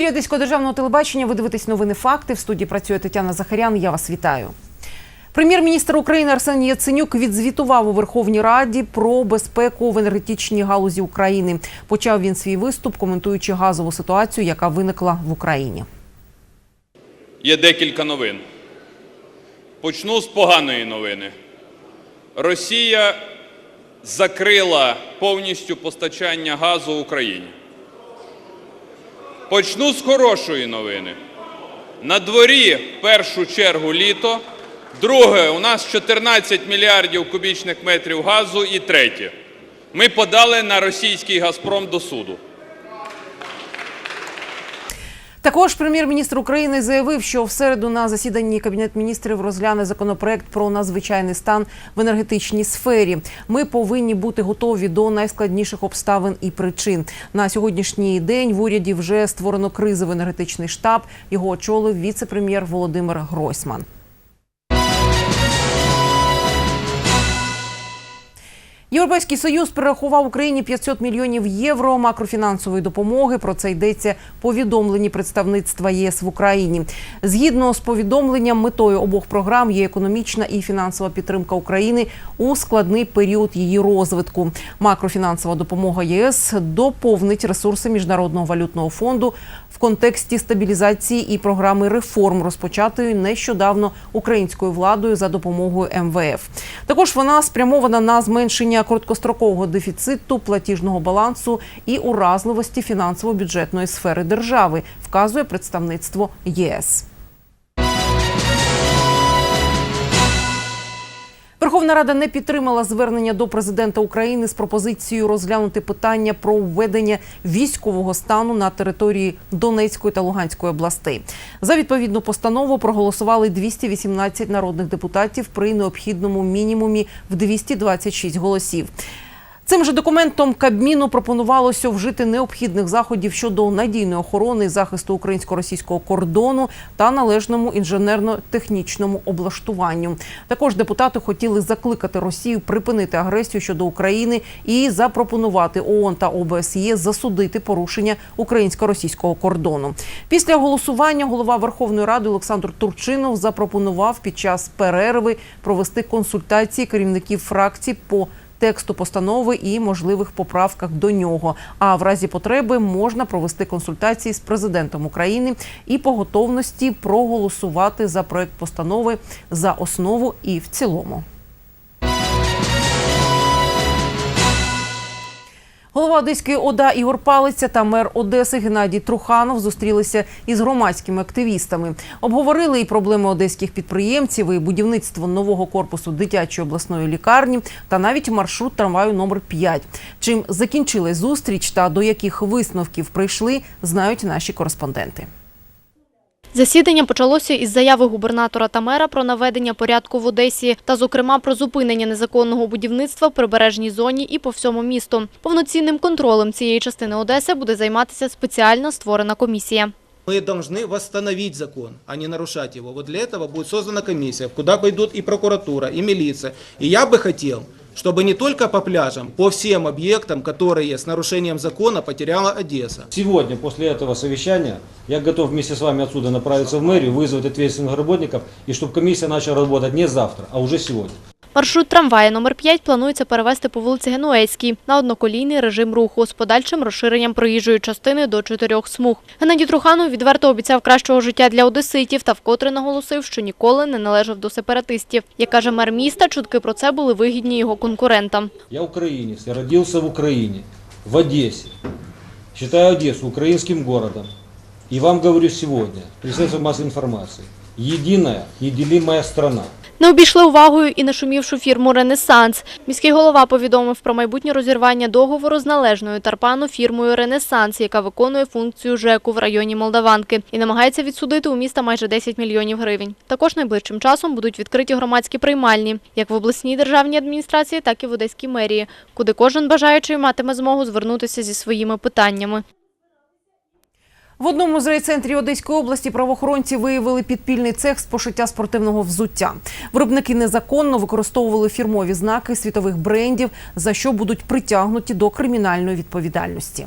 Ефірі Одеського державного телебачення ви дивитесь новини факти. В студії працює Тетяна Захарян. Я вас вітаю. Прем'єр-міністр України Арсеній Яценюк відзвітував у Верховній Раді про безпеку в енергетичній галузі України. Почав він свій виступ, коментуючи газову ситуацію, яка виникла в Україні. Є декілька новин. Почну з поганої новини. Росія закрила повністю постачання газу Україні. Почну з хорошої новини. На дворі в першу чергу літо. Друге, у нас 14 мільярдів кубічних метрів газу. І третє, ми подали на російський Газпром до суду. Також прем'єр-міністр України заявив, що в середу на засіданні кабінет міністрів розгляне законопроект про надзвичайний стан в енергетичній сфері. Ми повинні бути готові до найскладніших обставин і причин. На сьогоднішній день в уряді вже створено кризовий енергетичний штаб. Його очолив віце-прем'єр Володимир Гройсман. Європейський союз перерахував Україні 500 мільйонів євро макрофінансової допомоги. Про це йдеться повідомлені представництва ЄС в Україні. Згідно з повідомленням, метою обох програм є економічна і фінансова підтримка України у складний період її розвитку. Макрофінансова допомога ЄС доповнить ресурси міжнародного валютного фонду в контексті стабілізації і програми реформ, розпочатої нещодавно українською владою за допомогою МВФ. Також вона спрямована на зменшення короткострокового дефіциту, платіжного балансу і уразливості фінансово-бюджетної сфери держави, вказує представництво ЄС. Верховна Рада не підтримала звернення до президента України з пропозицією розглянути питання про введення військового стану на території Донецької та Луганської областей. За відповідну постанову проголосували 218 народних депутатів при необхідному мінімумі в 226 голосів. Цим же документом Кабміну пропонувалося вжити необхідних заходів щодо надійної охорони і захисту українсько-російського кордону та належному інженерно-технічному облаштуванню. Також депутати хотіли закликати Росію припинити агресію щодо України і запропонувати ООН та ОБСЄ засудити порушення українсько-російського кордону. Після голосування голова Верховної Ради Олександр Турчинов запропонував під час перерви провести консультації керівників фракцій по тексту постанови і можливих поправках до нього. А в разі потреби можна провести консультації з президентом України і по готовності проголосувати за проект постанови за основу і в цілому. Голова Одеської ОДА Ігор Палиця та мер Одеси Геннадій Труханов зустрілися із громадськими активістами. Обговорили і проблеми одеських підприємців, і будівництво нового корпусу дитячої обласної лікарні, та навіть маршрут трамваю номер 5. Чим закінчилась зустріч та до яких висновків прийшли, знають наші кореспонденти. Засідання почалося із заяви губернатора та мера про наведення порядку в Одесі та, зокрема, про зупинення незаконного будівництва в прибережній зоні і по всьому місту. Повноцінним контролем цієї частини Одеси буде займатися спеціально створена комісія. Мы должны восстановить закон, а не нарушать его. Вот для этого будет создана комиссия, куда пойдут и прокуратура, и милиция. И я бы хотел, чтобы не только по пляжам, по всем объектам, которые с нарушением закона потеряла Одесса. Сегодня, после этого совещания, я готов вместе с вами отсюда направиться в мэрию, вызвать ответственных работников, и чтобы комиссия начала работать не завтра, а уже сегодня. Маршрут трамвая номер 5 планується перевести по вулиці Генуецькій на одноколійний режим руху з подальшим розширенням проїжджої частини до чотирьох смуг. Геннадій Труханов відверто обіцяв кращого життя для одеситів та вкотре наголосив, що ніколи не належав до сепаратистів. Як каже мер міста, чутки про це були вигідні його конкурентам. Я украинец, я родился в Украине, в Одессе. Считаю Одессу украинским городом. И вам говорю сегодня, при средствах массовой информации, единая, неделимая страна. Не обійшли увагою і нашумівшу фірму «Ренесанс». Міський голова повідомив про майбутнє розірвання договору з належною Тарпану фірмою «Ренесанс», яка виконує функцію ЖЕКу в районі Молдаванки і намагається відсудити у міста майже 10 мільйонів гривень. Також найближчим часом будуть відкриті громадські приймальні, як в обласній державній адміністрації, так і в Одеській мерії, куди кожен бажаючий матиме змогу звернутися зі своїми питаннями. В одному з райцентрів Одеської області правоохоронці виявили підпільний цех з пошиття спортивного взуття. Виробники незаконно використовували фірмові знаки світових брендів, за що будуть притягнуті до кримінальної відповідальності.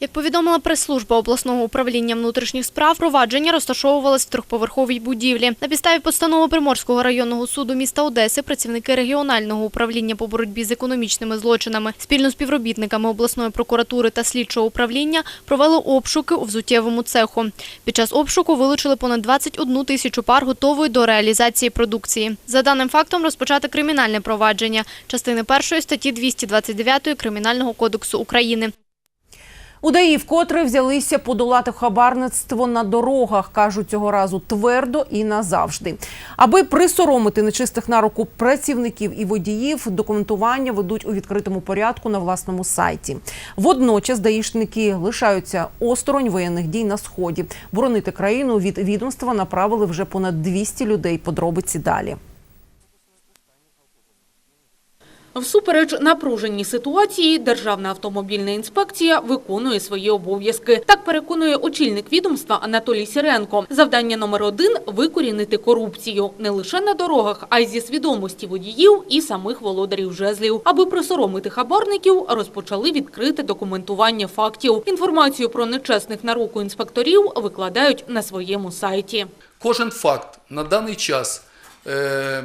Як повідомила прес-служба обласного управління внутрішніх справ, провадження розташовувалось в трьохповерховій будівлі. На підставі постанови Приморського районного суду міста Одеси працівники регіонального управління по боротьбі з економічними злочинами спільно з співробітниками обласної прокуратури та слідчого управління провели обшуки у взуттєвому цеху. Під час обшуку вилучили понад 21 тисячу пар готової до реалізації продукції. За даним фактом розпочати кримінальне провадження частини першої статті 229 Кримінального кодексу України. У ДАІ вкотре взялися подолати хабарництво на дорогах, кажуть цього разу твердо і назавжди. Аби присоромити нечистих на руку працівників і водіїв, документування ведуть у відкритому порядку на власному сайті. Водночас даїшники лишаються осторонь воєнних дій на сході. Боронити країну від відомства направили вже понад 200 людей. Подробиці далі. Всупереч напруженій ситуації, Державна автомобільна інспекція виконує свої обов'язки. Так переконує очільник відомства Анатолій Сіренко. Завдання номер один – викорінити корупцію. Не лише на дорогах, а й зі свідомості водіїв і самих володарів жезлів. Аби присоромити хабарників, розпочали відкрите документування фактів. Інформацію про нечесних на руку інспекторів викладають на своєму сайті. Кожен факт на даний час е,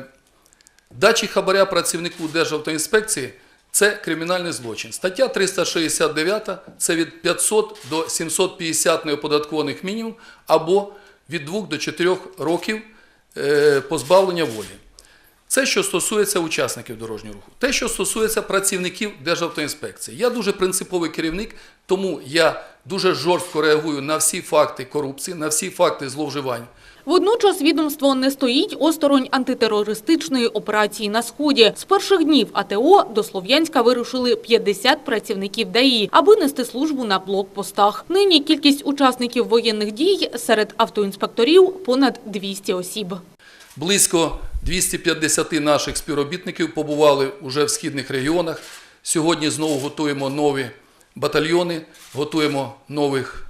дачі хабаря працівнику Державтоінспекції – це кримінальний злочин. Стаття 369 – це від 500 до 750 неоподаткованих мінімум або від 2 до 4 років е, позбавлення волі. Це що стосується учасників дорожнього руху. Те, що стосується працівників Державтоінспекції. Я дуже принциповий керівник, тому я дуже жорстко реагую на всі факти корупції, на всі факти зловживань. Водночас відомство не стоїть осторонь антитерористичної операції на Сході. З перших днів АТО до Слов'янська вирушили 50 працівників ДАІ, аби нести службу на блокпостах. Нині кількість учасників воєнних дій серед автоінспекторів понад 200 осіб. Близько 250 наших співробітників побували уже в східних регіонах. Сьогодні знову готуємо нові батальйони, готуємо нових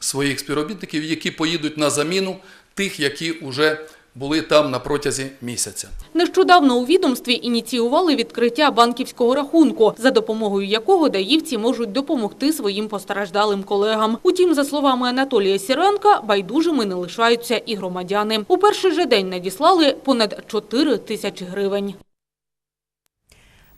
своїх співробітників, які поїдуть на заміну тих, які вже були там на протязі місяця. Нещодавно у відомстві ініціювали відкриття банківського рахунку, за допомогою якого даївці можуть допомогти своїм постраждалим колегам. Утім, за словами Анатолія Сіренка, байдужими не лишаються і громадяни. У перший же день надіслали понад 4 тисячі гривень.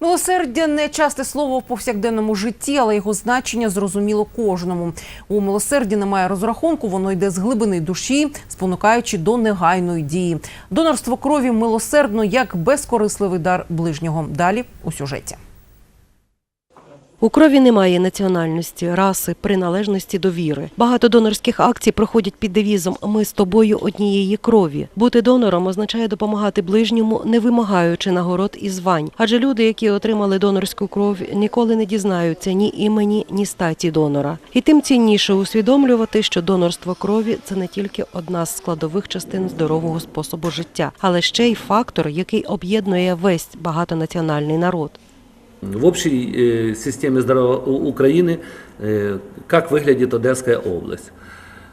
Милосердя не часте слово в повсякденному житті, але його значення зрозуміло кожному. У милосерді немає розрахунку, воно йде з глибини душі, спонукаючи до негайної дії. Донорство крові милосердно як безкорисливий дар ближнього. Далі у сюжеті. У крові немає національності, раси, приналежності до віри. Багато донорських акцій проходять під девізом Ми з тобою однієї крові. Бути донором означає допомагати ближньому, не вимагаючи нагород і звань. Адже люди, які отримали донорську кров, ніколи не дізнаються ні імені, ні статі донора. І тим цінніше усвідомлювати, що донорство крові це не тільки одна з складових частин здорового способу життя, але ще й фактор, який об'єднує весь багатонаціональний народ В общей э, системе здоровья У- Украины, э, как выглядит Одесская область.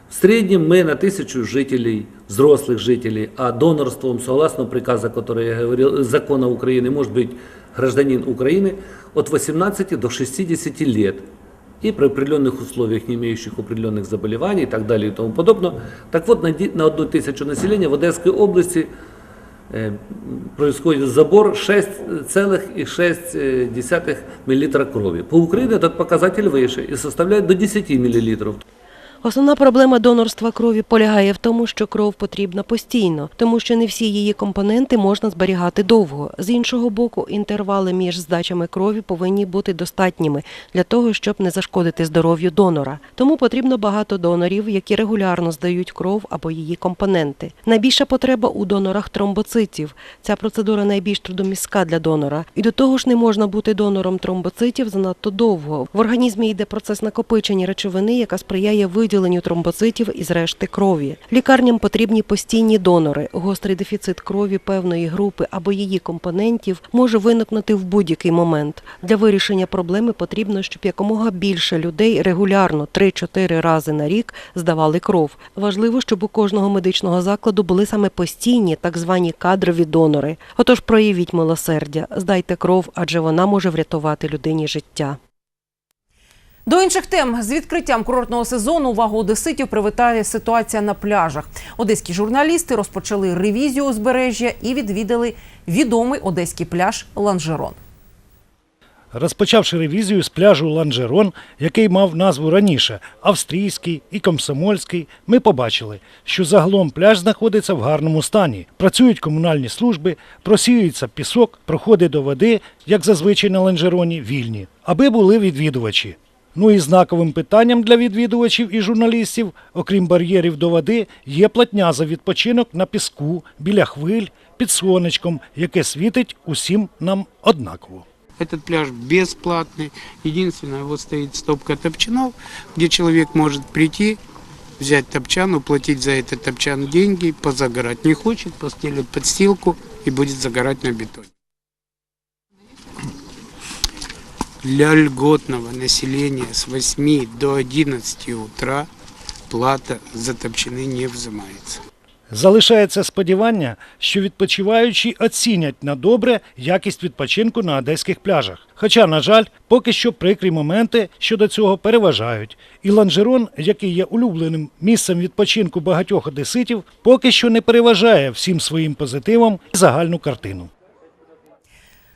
В среднем мы на тысячу жителей, взрослых жителей, а донорством, согласно приказа, который я говорил, закона Украины, может быть гражданин Украины от 18 до 60 лет. И при определенных условиях, не имеющих определенных заболеваний и так далее и тому подобное. Так вот, на ди- на одну тысячу населения в Одесской области э, происходит забор 6,6 мл крови. По Украине этот показатель выше и составляет до 10 мл. Основна проблема донорства крові полягає в тому, що кров потрібна постійно, тому що не всі її компоненти можна зберігати довго. З іншого боку, інтервали між здачами крові повинні бути достатніми для того, щоб не зашкодити здоров'ю донора. Тому потрібно багато донорів, які регулярно здають кров або її компоненти. Найбільша потреба у донорах тромбоцитів. Ця процедура найбільш трудомістка для донора. І до того ж не можна бути донором тромбоцитів занадто довго. В організмі йде процес накопичення речовини, яка сприяє виділенню тромбоцитів із решти крові. Лікарням потрібні постійні донори. Гострий дефіцит крові певної групи або її компонентів може виникнути в будь-який момент. Для вирішення проблеми потрібно, щоб якомога більше людей регулярно 3-4 рази на рік здавали кров. Важливо, щоб у кожного медичного закладу були саме постійні, так звані кадрові донори. Отож, проявіть милосердя, здайте кров, адже вона може врятувати людині життя. До інших тем з відкриттям курортного сезону увагу одеситів привертає ситуація на пляжах. Одеські журналісти розпочали ревізію узбережжя і відвідали відомий одеський пляж Ланжерон. Розпочавши ревізію з пляжу Ланжерон, який мав назву раніше Австрійський і Комсомольський, ми побачили, що загалом пляж знаходиться в гарному стані. Працюють комунальні служби, просіюється пісок, проходи до води, як зазвичай на Ланжероні, вільні, аби були відвідувачі. Ну і знаковим питанням для відвідувачів і журналістів, окрім бар'єрів до води, є платня за відпочинок на піску, біля хвиль, під сонечком, яке світить усім нам однаково. Этот пляж бесплатный. Единственное, вот стоит стопка топчанов, где человек может прийти, взять топчан, уплатить за этот топчан деньги, позагорать. Не хочет, постелит подстилку и будет загорать на бетоне. Для льготного населения с 8 до 11 утра плата за топчаны не взимается. Залишається сподівання, що відпочиваючі оцінять на добре якість відпочинку на одеських пляжах. Хоча, на жаль, поки що прикрі моменти щодо цього переважають. І Ланжерон, який є улюбленим місцем відпочинку багатьох одеситів, поки що не переважає всім своїм позитивом загальну картину.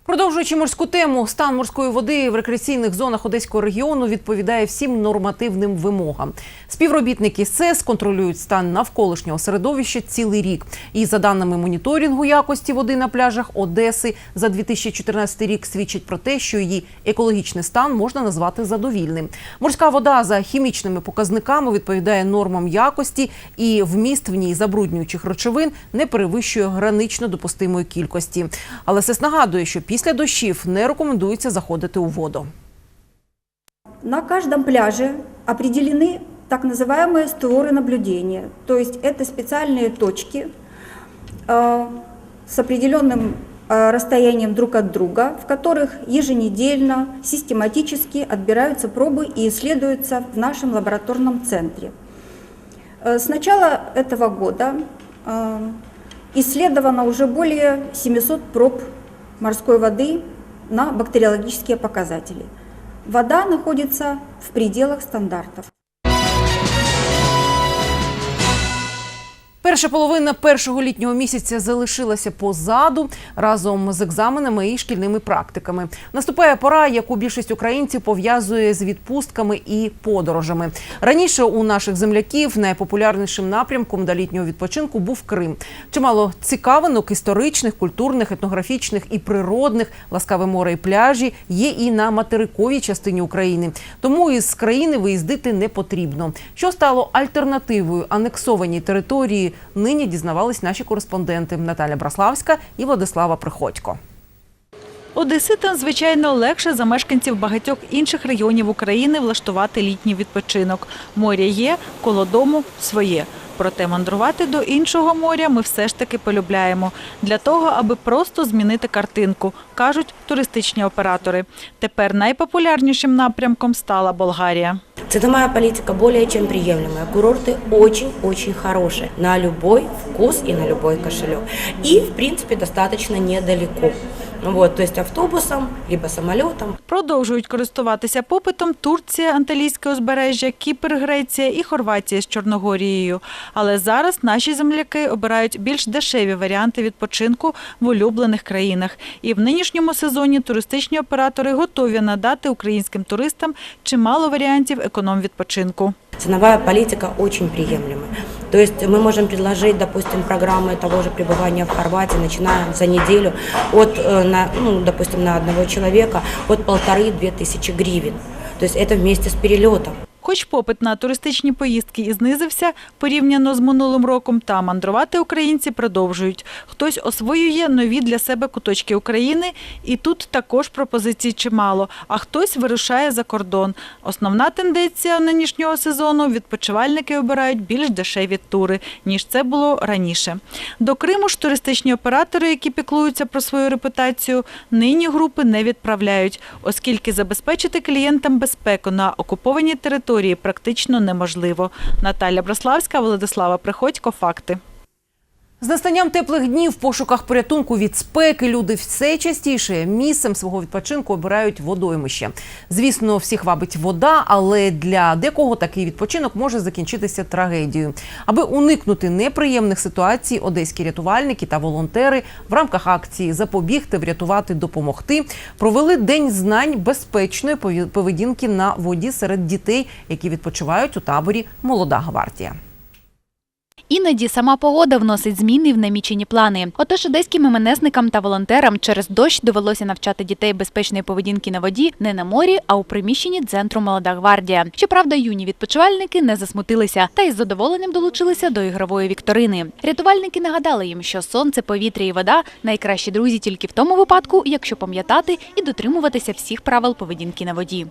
Продовжуючи морську тему, стан морської води в рекреаційних зонах Одеського регіону відповідає всім нормативним вимогам. Співробітники СЕС контролюють стан навколишнього середовища цілий рік. І за даними моніторингу якості води на пляжах Одеси за 2014 рік свідчить про те, що її екологічний стан можна назвати задовільним. Морська вода за хімічними показниками відповідає нормам якості, і вміст в ній забруднюючих речовин не перевищує гранично допустимої кількості. Але СЕС нагадує, що після дощів не рекомендується заходити у воду. На каждом пляже определены так называемые створы наблюдения. То есть это специальные точки э, с определенным э, расстоянием друг от друга, в которых еженедельно, систематически отбираются пробы и исследуются в нашем лабораторном центре. Э, С начала этого года э, исследовано уже более 700 проб морской воды на бактериологические показатели. Вода находится в пределах стандартов. Перша половина першого літнього місяця залишилася позаду разом з екзаменами і шкільними практиками. Наступає пора, яку більшість українців пов'язує з відпустками і подорожами. Раніше у наших земляків найпопулярнішим напрямком до літнього відпочинку був Крим. Чимало цікавинок історичних, культурних, етнографічних і природних, ласкаве море і пляжі є і на материковій частині України. Тому із країни виїздити не потрібно. Що стало альтернативою анексованій території? Нині дізнавались наші кореспонденти Наталя Браславська і Владислава Приходько. Одеситам, звичайно, легше за мешканців багатьох інших регіонів України влаштувати літній відпочинок. Море є, коло дому своє. Проте мандрувати до іншого моря ми все ж таки полюбляємо. Для того, аби просто змінити картинку, кажуть туристичні оператори. Тепер найпопулярнішим напрямком стала Болгарія. Ценовая политика более чем приемлемая. Курорты очень-очень хорошие на любой вкус и на любой кошелек. И, в принципе, достаточно недалеко. Вот, то есть автобусом, либо самолетом. Продовжують користуватися попитом Турція, Анталійське узбережжя, Кіпр, Греція і Хорватія з Чорногорією. Але зараз наші земляки обирають більш дешеві варіанти відпочинку в улюблених країнах. І в нинішньому сезоні туристичні оператори готові надати українським туристам чимало варіантів економ-відпочинку. Ценовая политика очень приемлемая. То есть мы можем предложить, допустим, программы того же пребывания в Хорватии, начиная за неделю от, э, на, ну, допустим, на одного человека от полторы-две тысячи гривен. То есть это вместе с перелетом. Хоч попит на туристичні поїздки і знизився порівняно з минулим роком, та мандрувати українці продовжують. Хтось освоює нові для себе куточки України, і тут також пропозицій чимало, а хтось вирушає за кордон. Основна тенденція нинішнього сезону – відпочивальники обирають більш дешеві тури, ніж це було раніше. До Криму ж туристичні оператори, які піклуються про свою репутацію, нині групи не відправляють, оскільки забезпечити клієнтам безпеку на окупованій території практично неможливо. Наталя Браславська, Владислава Приходько. Факти. З настанням теплих днів в пошуках порятунку від спеки люди все частіше місцем свого відпочинку обирають водоймище. Звісно, всіх вабить вода, але для декого такий відпочинок може закінчитися трагедією. Аби уникнути неприємних ситуацій, одеські рятувальники та волонтери в рамках акції Запобігти, врятувати, допомогти провели день знань безпечної поведінки на воді серед дітей, які відпочивають у таборі Молода гвардія. Іноді сама погода вносить зміни в намічені плани. Отож одеським МНСникам та волонтерам через дощ довелося навчати дітей безпечної поведінки на воді не на морі, а у приміщенні центру Молода гвардія. Щоправда, юні відпочивальники не засмутилися та із задоволенням долучилися до ігрової вікторини. Рятувальники нагадали їм, що сонце, повітря і вода найкращі друзі тільки в тому випадку, якщо пам'ятати і дотримуватися всіх правил поведінки на воді.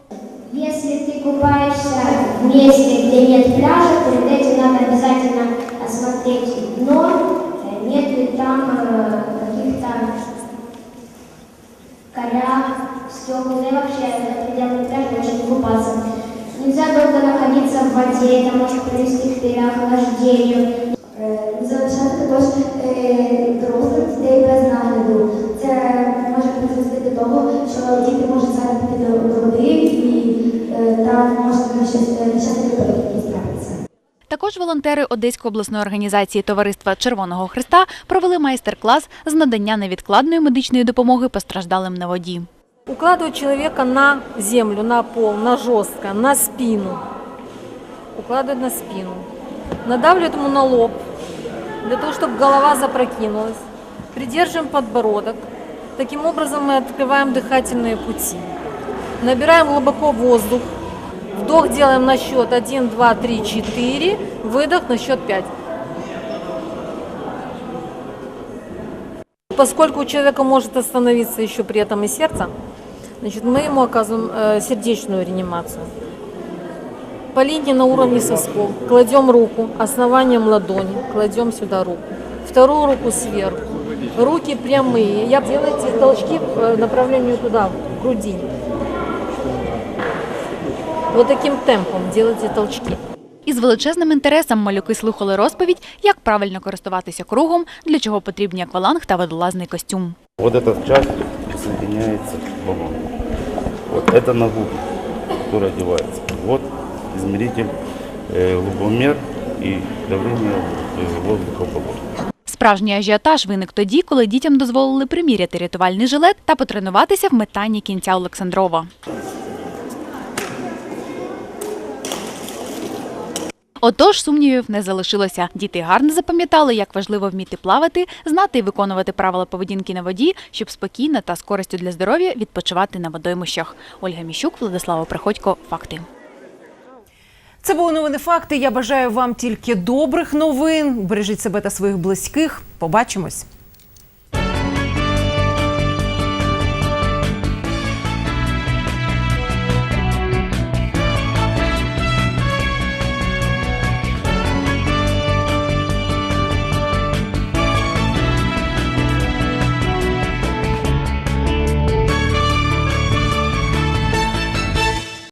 Если ты купаешься в месте, где нет пляжа, перед этим надо обязательно осмотреть дно, э, нет ли там э, каких-то коряг, стекол, да и вообще на пределах пляжа лучше не купаться. Нельзя долго находиться в воде, это может привести к переохлаждению. Е, Залишати також е, дорослих дітей без нагляду. Це може призвести до того, що діти можуть зараз піти до Також волонтери Одеської обласної організації Товариства Червоного Христа провели майстер-клас з надання невідкладної медичної допомоги постраждалим на воді. Укладывать человека на землю, на пол, на жестко, на спину. Укладывать на спину. Надавливать ему на лоб, для того, чтобы голова запрокинулась. Придерживаем подбородок. Таким образом мы открываем дыхательные пути. Набираем глубоко воздух. Вдох делаем на счет 1, 2, 3, 4. Выдох на счет 5. Поскольку у человека может остановиться еще при этом и сердце, значит, мы ему оказываем э, сердечную реанимацию. По линии на уровне сосков кладем руку основанием ладони, кладем сюда руку. Вторую руку сверху. Руки прямые. Я делайте толчки по направлению туда, в груди. Вот таким темпом делайте толчки. Із величезним інтересом малюки слухали розповідь, як правильно користуватися кругом, для чого потрібні акваланг та водолазний костюм. Вот эта часть присоединяется к баллону. Вот это на губы, который одевается. Вот измеритель, э, лубомер и давление э, воздуха в баллоне. Справжній ажіотаж виник тоді, коли дітям дозволили приміряти рятувальний жилет та потренуватися в метанні кінця Олександрова. Отож, сумнівів не залишилося. Діти гарно запам'ятали, як важливо вміти плавати, знати і виконувати правила поведінки на воді, щоб спокійно та з користю для здоров'я відпочивати на водоймищах. Ольга Міщук, Владислава Приходько. Факти. Це були новини факти. Я бажаю вам тільки добрих новин. Бережіть себе та своїх близьких. Побачимось.